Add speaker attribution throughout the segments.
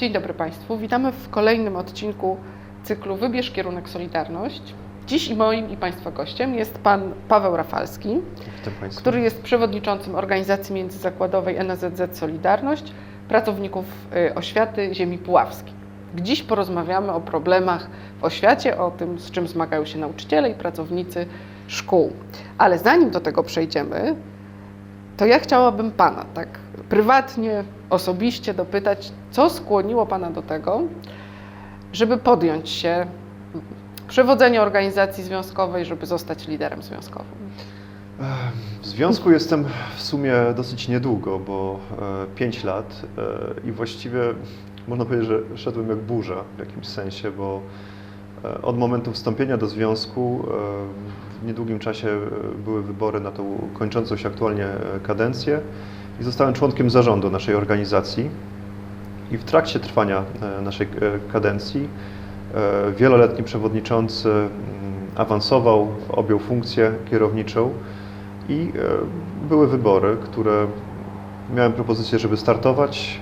Speaker 1: Dzień dobry Państwu. Witamy w kolejnym odcinku cyklu Wybierz kierunek Solidarność. Dziś moim i Państwa gościem jest Pan Paweł Rafalski, który jest przewodniczącym organizacji międzyzakładowej NSZZ Solidarność pracowników y, oświaty ziemi puławskiej. Dziś porozmawiamy o problemach w oświacie, o tym, z czym zmagają się nauczyciele i pracownicy szkół. Ale zanim do tego przejdziemy, to ja chciałabym Pana tak prywatnie, osobiście dopytać, co skłoniło Pana do tego, żeby podjąć się przewodzenia organizacji związkowej, żeby zostać liderem związkowym.
Speaker 2: W związku jestem w sumie dosyć niedługo, bo 5 lat e, i właściwie można powiedzieć, że szedłem jak burza w jakimś sensie, bo e, od momentu wstąpienia do związku e, w niedługim czasie e, były wybory na tą kończącą się aktualnie e, kadencję i zostałem członkiem zarządu naszej organizacji. I w trakcie trwania e, naszej e, kadencji e, wieloletni przewodniczący mm, awansował, objął funkcję kierowniczą i e, były wybory, które miałem propozycję, żeby startować.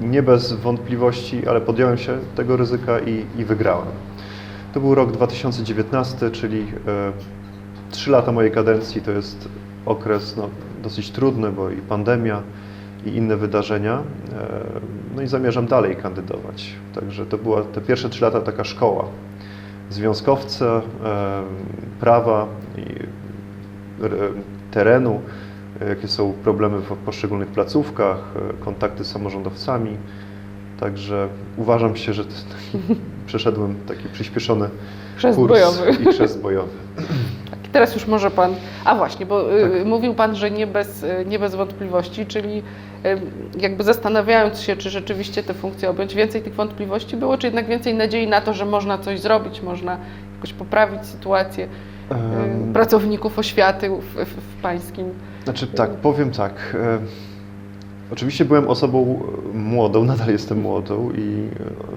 Speaker 2: Nie bez wątpliwości, ale podjąłem się tego ryzyka i, i wygrałem. To był rok 2019, czyli e, trzy lata mojej kadencji to jest okres no, dosyć trudny, bo i pandemia, i inne wydarzenia. E, No i zamierzam dalej kandydować. Także to była te pierwsze trzy lata taka szkoła. Związkowcy, e, prawa i terenu, jakie są problemy w poszczególnych placówkach, e, kontakty z samorządowcami. Także uważam się, że taki, przeszedłem taki przyspieszony
Speaker 1: Chrzest
Speaker 2: kurs
Speaker 1: bojowy.
Speaker 2: i chrzest bojowy.
Speaker 1: Tak, teraz już może Pan. A właśnie, bo y,
Speaker 2: Tak.
Speaker 1: mówił Pan, że nie bez, y, nie bez wątpliwości, czyli jakby zastanawiając się, czy rzeczywiście te funkcje objąć, więcej tych wątpliwości było, czy jednak więcej nadziei na to, że można coś zrobić, można jakoś poprawić sytuację
Speaker 2: Em,
Speaker 1: pracowników oświaty w, w, Pańskim.
Speaker 2: Znaczy tak, powiem tak. Oczywiście byłem osobą młodą, nadal jestem młodą i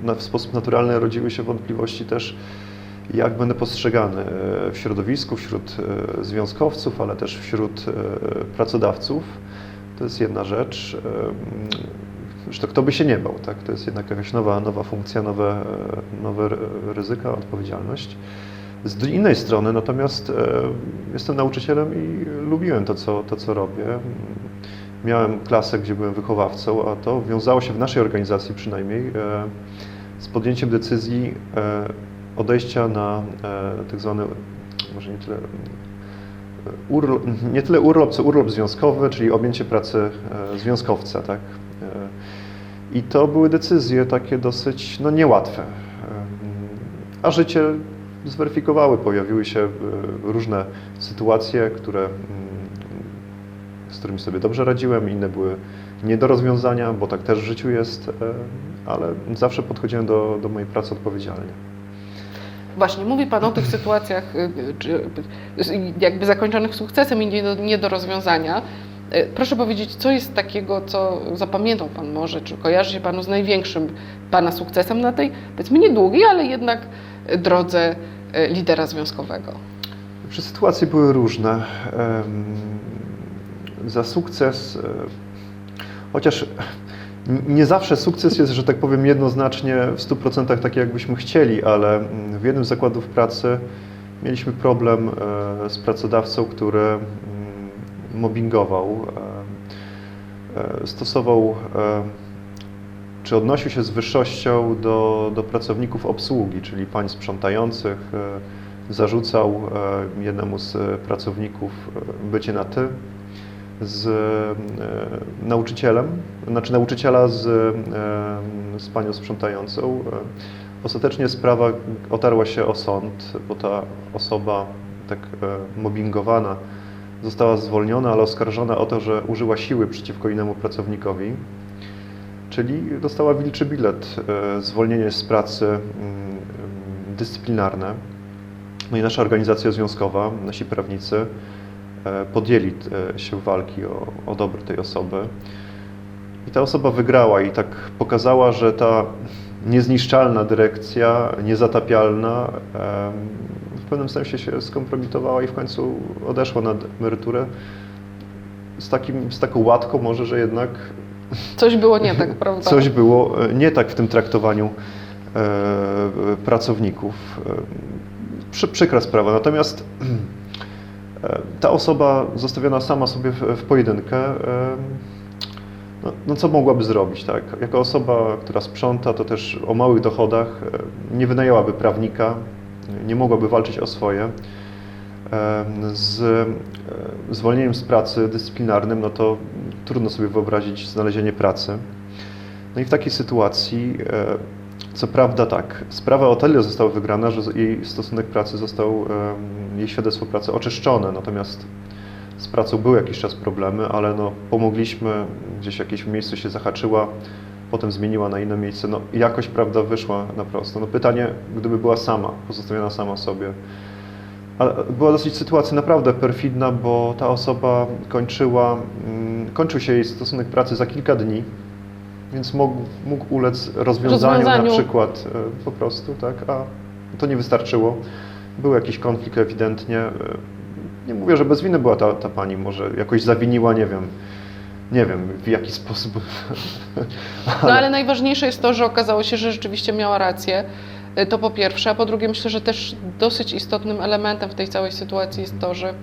Speaker 2: e, w sposób naturalny rodziły się wątpliwości też, jak będę postrzegany e, w środowisku, wśród e, związkowców, ale też wśród pracodawców. To jest jedna rzecz. Zresztą kto by się nie bał, tak? To jest jednak jakaś nowa, nowa funkcja, nowe, nowe ry- ryzyka, odpowiedzialność. Z innej strony natomiast e, jestem nauczycielem i lubiłem to co, to, co robię. Miałem klasę, gdzie byłem wychowawcą, a to wiązało się w naszej organizacji przynajmniej e, z podjęciem decyzji e, odejścia na tak zwany, może nie tyle, urlop, nie tyle urlop, co urlop związkowy, czyli objęcie pracy związkowca, tak? I to były decyzje takie dosyć no, niełatwe. A życie zweryfikowały, pojawiły się e, różne sytuacje, które, mm, z którymi sobie dobrze radziłem, inne były nie do rozwiązania, bo tak też w życiu jest, e, ale zawsze podchodziłem do, do mojej pracy odpowiedzialnie.
Speaker 1: Właśnie, mówi Pan o tych sytuacjach y, jakby zakończonych sukcesem i nie do, nie do rozwiązania. Proszę powiedzieć, co jest takiego, co zapamiętał Pan może, czy kojarzy się Panu z największym Pana sukcesem na tej, powiedzmy, niedługiej, ale jednak drodze y, lidera związkowego?
Speaker 2: Sytuacje były różne. Za sukces, e, chociaż nie zawsze sukces jest, że tak powiem, jednoznacznie w 100% taki, jakbyśmy chcieli, ale mm, w jednym z zakładów pracy mieliśmy problem e, z pracodawcą, który mm, mobbingował, e, e, stosował e, czy odnosił się z wyższością do, do pracowników obsługi, czyli pań sprzątających, e, zarzucał e, jednemu z e, pracowników bycie na ty z nauczycielem, znaczy nauczyciela z, z panią sprzątającą. Ostatecznie sprawa otarła się o sąd, bo ta osoba tak mobbingowana została zwolniona, ale oskarżona o to, że użyła siły przeciwko innemu pracownikowi. Czyli dostała wilczy bilet, e, zwolnienie z pracy mm, mm, dyscyplinarne. No i nasza organizacja związkowa, nasi prawnicy e, podjęli e, się walki o, o dobro tej osoby. I ta osoba wygrała i tak pokazała, że ta niezniszczalna dyrekcja, niezatapialna, w pewnym sensie się skompromitowała i w końcu odeszła na emeryturę z, takim, z taką łatką może, że jednak
Speaker 1: Coś było nie tak, prawda?
Speaker 2: coś było e, nie tak w tym traktowaniu e, pracowników. E, Przy, przykra sprawa. Natomiast ta osoba zostawiona sama sobie w, pojedynkę, no, no co mogłaby zrobić, tak? Jako osoba, która sprząta, to też o małych dochodach, nie wynajęłaby prawnika, nie mogłaby walczyć o swoje. Z e, zwolnieniem z pracy dyscyplinarnym, no to trudno sobie wyobrazić znalezienie pracy. No i w takiej sytuacji, e, co prawda tak, sprawa o została wygrana, że jej stosunek pracy został, jej świadectwo pracy oczyszczone, natomiast z pracą były jakiś czas problemy, ale no, pomogliśmy, gdzieś jakieś miejsce się zahaczyła, potem zmieniła na inne miejsce, no jakoś prawda wyszła na prosto. No pytanie, gdyby była sama, pozostawiona sama sobie, ale była dosyć sytuacja naprawdę perfidna, bo ta osoba kończyła, mm, kończył się jej stosunek pracy za kilka dni, więc mógł, mógł ulec rozwiązaniu,
Speaker 1: Rozwiązaniu.
Speaker 2: na przykład e, po prostu, tak, a to nie wystarczyło. Był jakiś konflikt ewidentnie. e, Nie mówię, że bez winy była ta, ta pani, może jakoś zawiniła, nie wiem, nie wiem w jaki sposób.
Speaker 1: No ale najważniejsze jest to, że okazało się, że rzeczywiście miała rację. Y, To po pierwsze, a po drugie myślę, że też dosyć istotnym elementem w tej całej sytuacji jest to, że y,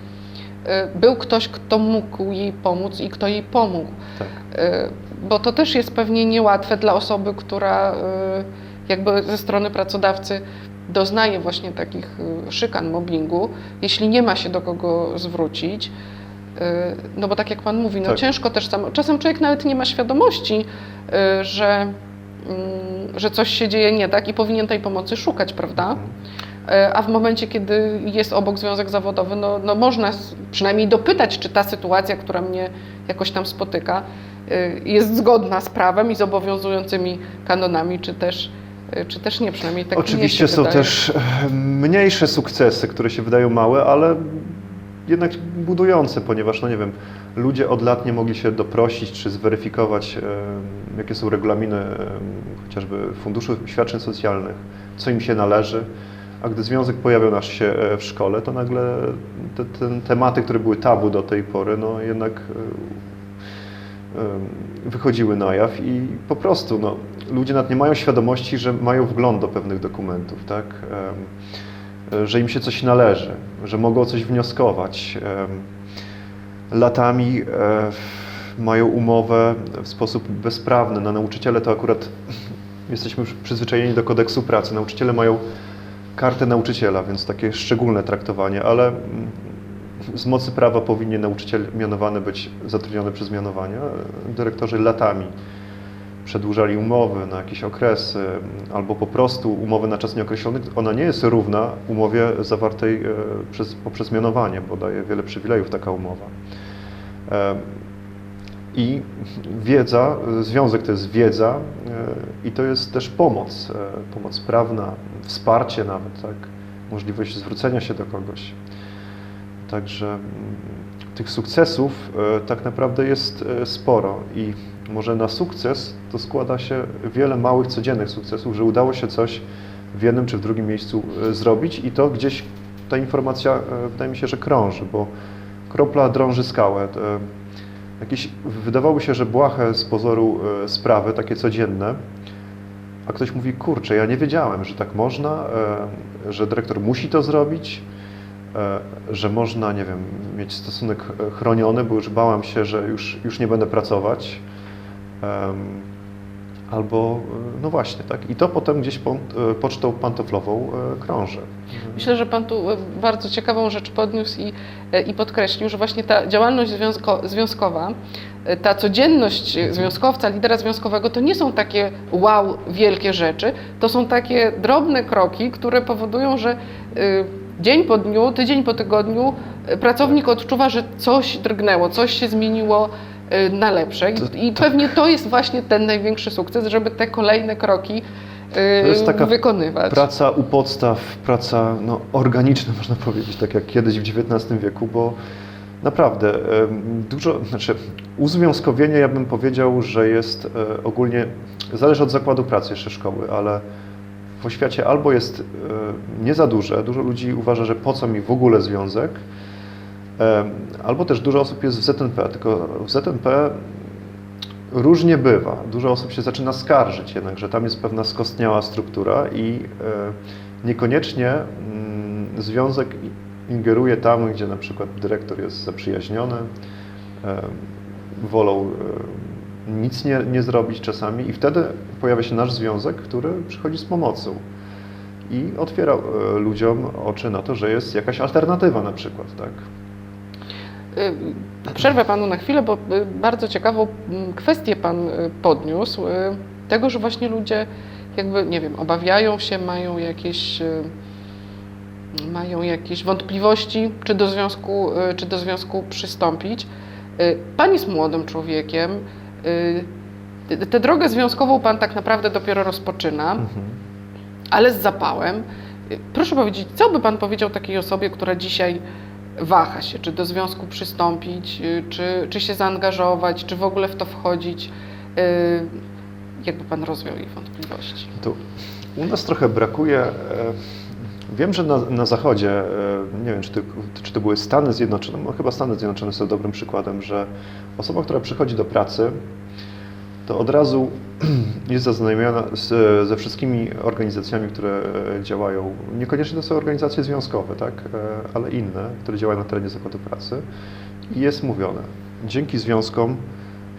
Speaker 1: był ktoś, kto mógł jej pomóc i kto jej pomógł.
Speaker 2: Tak.
Speaker 1: Y, Bo to też jest pewnie niełatwe dla osoby, która jakby ze strony pracodawcy doznaje właśnie takich szykan, mobbingu, jeśli nie ma się do kogo zwrócić. No bo tak jak Pan mówi, no
Speaker 2: Tak.
Speaker 1: ciężko też sam. Czasem człowiek nawet nie ma świadomości, że, że coś się dzieje nie tak i powinien tej pomocy szukać, prawda? E, A w momencie, kiedy jest obok związek zawodowy, no, no można przynajmniej dopytać, czy ta sytuacja, która mnie jakoś tam spotyka, y, jest zgodna z prawem i z obowiązującymi kanonami, czy też, y, czy też nie. Przynajmniej tak
Speaker 2: Oczywiście są
Speaker 1: wydaje.
Speaker 2: też e, mniejsze sukcesy, które się wydają małe, ale jednak budujące, ponieważ, no nie wiem, ludzie od lat nie mogli się doprosić czy zweryfikować, jakie są regulaminy chociażby Funduszu Świadczeń Socjalnych, co im się należy. A gdy związek pojawiał nas się e, w szkole, to nagle te, te tematy, które były tabu do tej pory, no jednak e, wychodziły na jaw i po prostu no, ludzie nawet nie mają świadomości, że mają wgląd do pewnych dokumentów, tak? E, że im się coś należy, że mogą coś wnioskować. Latami e, mają umowę w sposób bezprawny. Na nauczyciele to akurat jesteśmy przyzwyczajeni do kodeksu pracy. Nauczyciele mają kartę nauczyciela, więc takie szczególne traktowanie, ale z mocy prawa powinien nauczyciel mianowany być zatrudniony przez mianowania. Dyrektorzy latami przedłużali umowy na jakieś okresy, albo po prostu umowy na czas nieokreślony. Ona nie jest równa umowie zawartej e, przez, poprzez mianowanie, bo daje wiele przywilejów taka umowa. E, I wiedza, związek to jest wiedza e, i to jest też pomoc, pomoc prawna, wsparcie nawet, tak? możliwość zwrócenia się do kogoś. Także mm, tych sukcesów e, tak naprawdę jest e, sporo i może na sukces to składa się wiele małych, codziennych sukcesów, że udało się coś w jednym czy w drugim miejscu e, zrobić i to gdzieś ta informacja wydaje mi się, że krąży, bo kropla drąży skałę. Jakieś, wydawałoby się, że błahe z pozoru sprawy, takie codzienne, a ktoś mówi, kurczę, ja nie wiedziałem, że tak można, że dyrektor musi to zrobić, że można, nie wiem, mieć stosunek e, chroniony, bo już bałam się, że już, już nie będę pracować. Albo, e, no właśnie, tak. I to potem gdzieś e, pocztą pantoflową e, krąży.
Speaker 1: Myślę, że Pan tu e, bardzo ciekawą rzecz podniósł i, e, i podkreślił, że właśnie ta działalność związko, związkowa, e, ta codzienność e, związkowca, lidera związkowego, to nie są takie wow, wielkie rzeczy, to są takie drobne kroki, które powodują, że e, dzień po dniu, tydzień po tygodniu e, pracownik odczuwa, że coś drgnęło, coś się zmieniło e, na lepsze. I, pewnie to jest właśnie ten największy sukces, żeby te kolejne kroki e,
Speaker 2: To jest taka
Speaker 1: wykonywać.
Speaker 2: Praca u podstaw, praca no, organiczna, można powiedzieć, tak jak kiedyś w XIX wieku, bo naprawdę dużo, znaczy uzwiązkowienie ja bym powiedział, że jest ogólnie, zależy od zakładu pracy jeszcze szkoły, ale w oświacie albo jest e, nie za duże, dużo ludzi uważa, że po co mi w ogóle związek, em, albo też dużo osób jest w ZNP, tylko w ZNP różnie bywa. Dużo osób się zaczyna skarżyć jednak, że tam jest pewna skostniała struktura i e, niekoniecznie mm, związek ingeruje tam, gdzie na przykład dyrektor jest zaprzyjaźniony, e, wolą e, nic nie, nie zrobić czasami i wtedy pojawia się nasz związek, który przychodzi z pomocą i otwiera e, ludziom oczy na to, że jest jakaś alternatywa na przykład, tak?
Speaker 1: Y, Przerwę panu na chwilę, bo y, bardzo ciekawą mm, kwestię pan y, podniósł. Tego, że właśnie ludzie jakby, nie wiem, obawiają się, mają jakieś, mają jakieś wątpliwości, czy do związku, czy do związku przystąpić. Pan jest młodym człowiekiem. Y, Tę drogę związkową pan tak naprawdę dopiero rozpoczyna
Speaker 2: Mhm.
Speaker 1: ale z zapałem. Y, Proszę powiedzieć, co by Pan powiedział takiej osobie, która dzisiaj waha się, czy do związku przystąpić, y, czy, czy się zaangażować, czy w ogóle w to wchodzić? Jakby Pan rozwiał jej wątpliwości?
Speaker 2: To u nas trochę brakuje. Wiem, że na, na Zachodzie, e, nie wiem, czy to, czy to były Stany Zjednoczone, no chyba Stany Zjednoczone są dobrym przykładem, że osoba, która przychodzi do pracy, to od razu jest zaznajomiona z, ze wszystkimi organizacjami, które e, działają. Niekoniecznie to są organizacje związkowe, tak, e, ale inne, które działają na terenie zakładu pracy. I jest mówione, dzięki związkom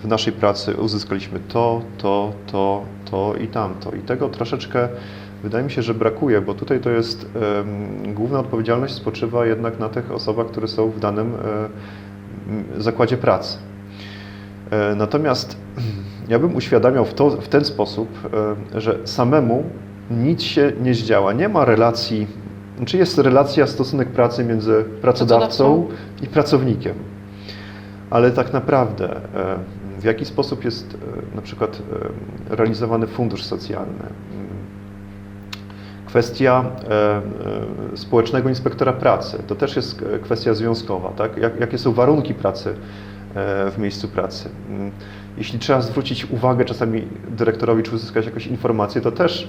Speaker 2: w naszej pracy uzyskaliśmy to, to, to, to i tamto. I tego troszeczkę wydaje mi się, że brakuje, bo tutaj to jest główna odpowiedzialność spoczywa jednak na tych osobach, które są w danym zakładzie pracy. E, Natomiast ja bym uświadamiał w, to, w ten sposób, że samemu nic się nie zdziała. Nie ma relacji, czy jest relacja, stosunek pracy między pracodawcą i pracownikiem. Ale tak naprawdę w jaki sposób jest e, na przykład realizowany fundusz socjalny, kwestia e, e, społecznego inspektora pracy, to też jest kwestia związkowa, tak? Jak, jakie są warunki pracy e, w miejscu pracy. Mm, Jeśli trzeba zwrócić uwagę czasami dyrektorowi, czy uzyskać jakąś informację, to też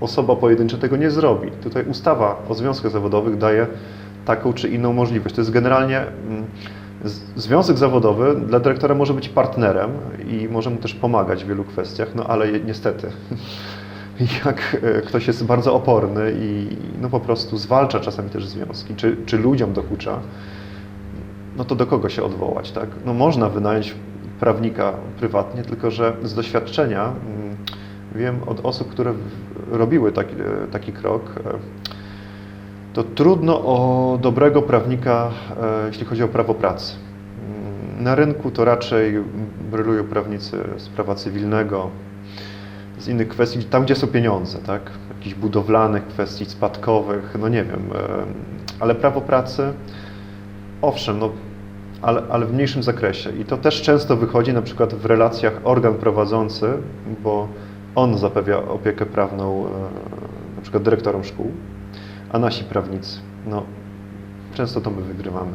Speaker 2: osoba pojedyncza tego nie zrobi. Tutaj ustawa o związkach zawodowych daje taką czy inną możliwość. To jest generalnie mm, związek zawodowy dla dyrektora może być partnerem i może mu też pomagać w wielu kwestiach, no ale niestety jak e, ktoś jest bardzo oporny i no po prostu zwalcza czasami też związki, czy, czy ludziom dokucza, no to do kogo się odwołać, tak? No można wynająć prawnika prywatnie, tylko że z doświadczenia mm, wiem od osób, które robiły taki, e, taki krok, e, to trudno o dobrego prawnika, jeśli chodzi o prawo pracy. Mm, Na rynku to raczej brylują prawnicy z prawa cywilnego, z innych kwestii, tam gdzie są pieniądze, tak? Jakichś budowlanych kwestii, spadkowych, no nie wiem, ale prawo pracy, owszem, no, ale, ale w mniejszym zakresie. I to też często wychodzi na przykład w relacjach organ prowadzący, bo on zapewnia opiekę prawną e, na przykład dyrektorom szkół, a nasi prawnicy, no często to my wygrywamy,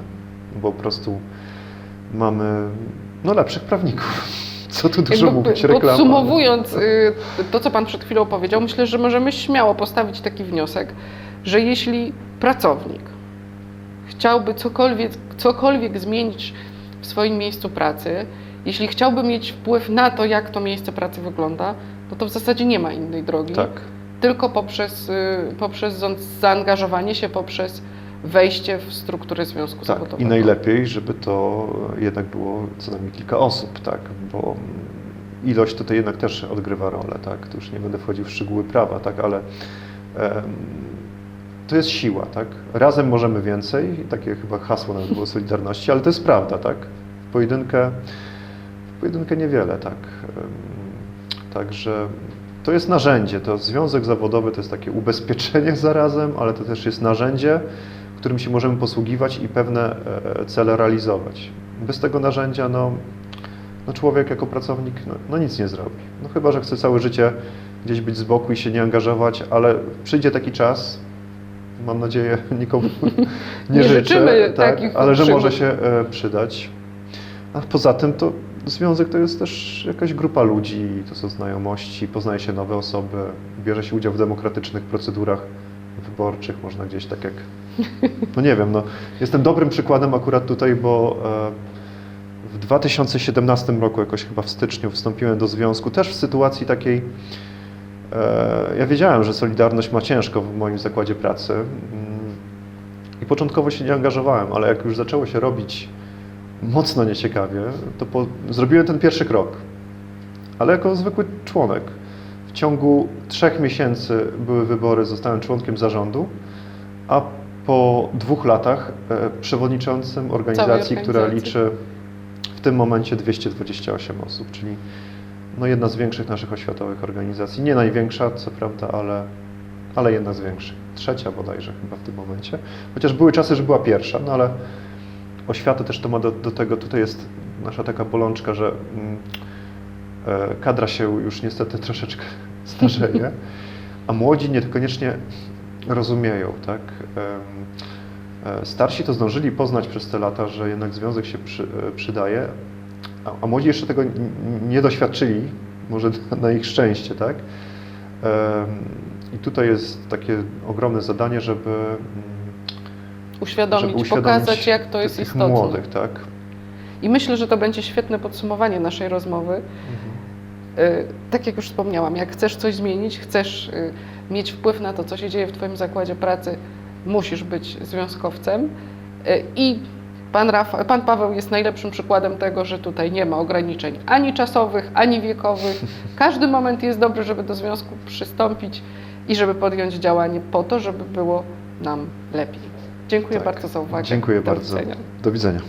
Speaker 2: bo po prostu mamy no, lepszych prawników. Co tu dużo
Speaker 1: Jakby
Speaker 2: mówić, reklama.
Speaker 1: Podsumowując y, to, co Pan przed chwilą powiedział, myślę, że możemy śmiało postawić taki wniosek, że jeśli pracownik chciałby cokolwiek, cokolwiek zmienić w swoim miejscu pracy, jeśli chciałby mieć wpływ na to, jak to miejsce pracy wygląda, no to w zasadzie nie ma innej drogi.
Speaker 2: Tak.
Speaker 1: Tylko poprzez, y, poprzez za- zaangażowanie się, poprzez wejście w strukturę związku
Speaker 2: Tak,
Speaker 1: zawodowego.
Speaker 2: i najlepiej, żeby to jednak było co najmniej kilka osób, tak, bo ilość tutaj jednak też odgrywa rolę, tak, tu już nie będę wchodził w szczegóły prawa, tak, ale em, to jest siła, tak, razem możemy więcej, takie chyba hasło nawet było Solidarności, ale to jest prawda, tak, w pojedynkę, w pojedynkę niewiele, tak, Em, także to jest narzędzie, to związek zawodowy to jest takie ubezpieczenie zarazem, ale to też jest narzędzie, którym się możemy posługiwać i pewne e, cele realizować. Bez tego narzędzia no, no człowiek jako pracownik no, no nic nie zrobi. No chyba, że chce całe życie gdzieś być z boku i się nie angażować, ale przyjdzie taki czas, mam nadzieję nikomu nie,
Speaker 1: Nie
Speaker 2: życzę, tak, ale że może się e, przydać. A poza tym to związek to jest też jakaś grupa ludzi, to są znajomości, poznaje się nowe osoby, bierze się udział w demokratycznych procedurach wyborczych, można gdzieś tak jak, no nie wiem, no jestem dobrym przykładem akurat tutaj, bo e, w 2017 roku, jakoś chyba w styczniu, wstąpiłem do związku, też w sytuacji takiej. e, Ja wiedziałem, że Solidarność ma ciężko w moim zakładzie pracy mm, i początkowo się nie angażowałem, ale jak już zaczęło się robić mocno nieciekawie, to po, zrobiłem ten pierwszy krok. Ale jako zwykły członek. W ciągu trzech miesięcy były wybory, zostałem członkiem zarządu, a po dwóch latach e, przewodniczącym organizacji, która
Speaker 1: organizacji.
Speaker 2: liczy w tym momencie 228 osób, czyli no jedna z większych naszych oświatowych organizacji. Nie największa, co prawda, ale, ale jedna z większych. Trzecia bodajże chyba w tym momencie. Chociaż były czasy, że była pierwsza, no ale oświata też to ma do, do tego, tutaj jest nasza taka bolączka, że mm, kadra się już niestety troszeczkę starzeje, a młodzi niekoniecznie rozumieją, tak? Em, e, Starsi to zdążyli poznać przez te lata, że jednak związek się przy, e, przydaje, a, a młodzi jeszcze tego nie doświadczyli, może na ich szczęście, tak? I tutaj jest takie ogromne zadanie, żeby, mm,
Speaker 1: Uświadomić,
Speaker 2: żeby uświadomić
Speaker 1: pokazać, jak to jest istotne.
Speaker 2: młodych, tak?
Speaker 1: I myślę, że to będzie świetne podsumowanie naszej rozmowy. Y, Tak jak już wspomniałam, jak chcesz coś zmienić, chcesz y, mieć wpływ na to, co się dzieje w Twoim zakładzie pracy, musisz być związkowcem. Y, I pan, Rafa, pan Paweł jest najlepszym przykładem tego, że tutaj nie ma ograniczeń ani czasowych, ani wiekowych. Każdy moment jest dobry, żeby do związku przystąpić i żeby podjąć działanie po to, żeby było nam lepiej. Dziękuję
Speaker 2: Tak.
Speaker 1: bardzo za uwagę.
Speaker 2: Dziękuję
Speaker 1: Do
Speaker 2: bardzo.
Speaker 1: widzenia.
Speaker 2: Do widzenia.